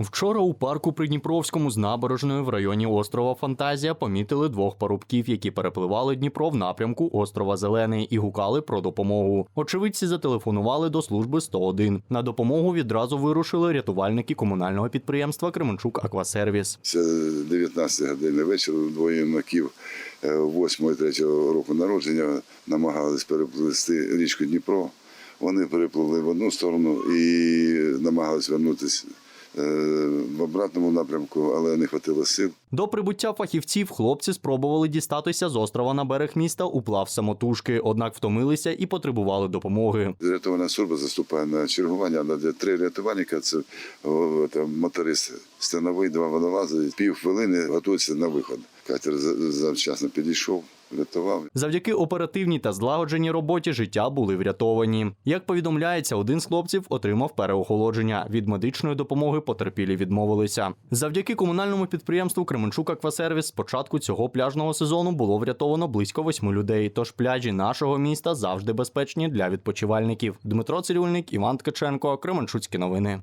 Вчора у парку Придніпровському з набережної в районі острова Фантазія помітили двох парубків, які перепливали Дніпро в напрямку острова Зелений і гукали про допомогу. Очевидці зателефонували до служби 101. На допомогу відразу вирушили рятувальники комунального підприємства Кременчук Аквасервіс. Це 19 години вечора, двоє юнаків 8 і 3 року народження намагались переплисти річку Дніпро. Вони перепливли в одну сторону і намагались вернутися е, в обратному напрямку, але не хватило сил. До прибуття фахівців хлопці спробували дістатися з острова на берег міста уплав самотужки, однак втомилися і потребували допомоги. Рятувальна служба заступає на чергування, але три рятувальника, це там, моторист становий, два водолази, пів хвилини готуються на виход. Катер за- завчасно підійшов, врятував. Завдяки оперативній та злагодженій роботі життя були врятовані. Як повідомляється, один з хлопців отримав переохолодження. Від медичної допомоги потерпілі відмовилися. Завдяки комунальному підприємству Кременчук Аквасервіс з початку цього пляжного сезону було врятовано близько восьми людей. Тож пляжі нашого міста завжди безпечні для відпочивальників. Дмитро Цирюльник, Іван Ткаченко, Кременчуцькі новини.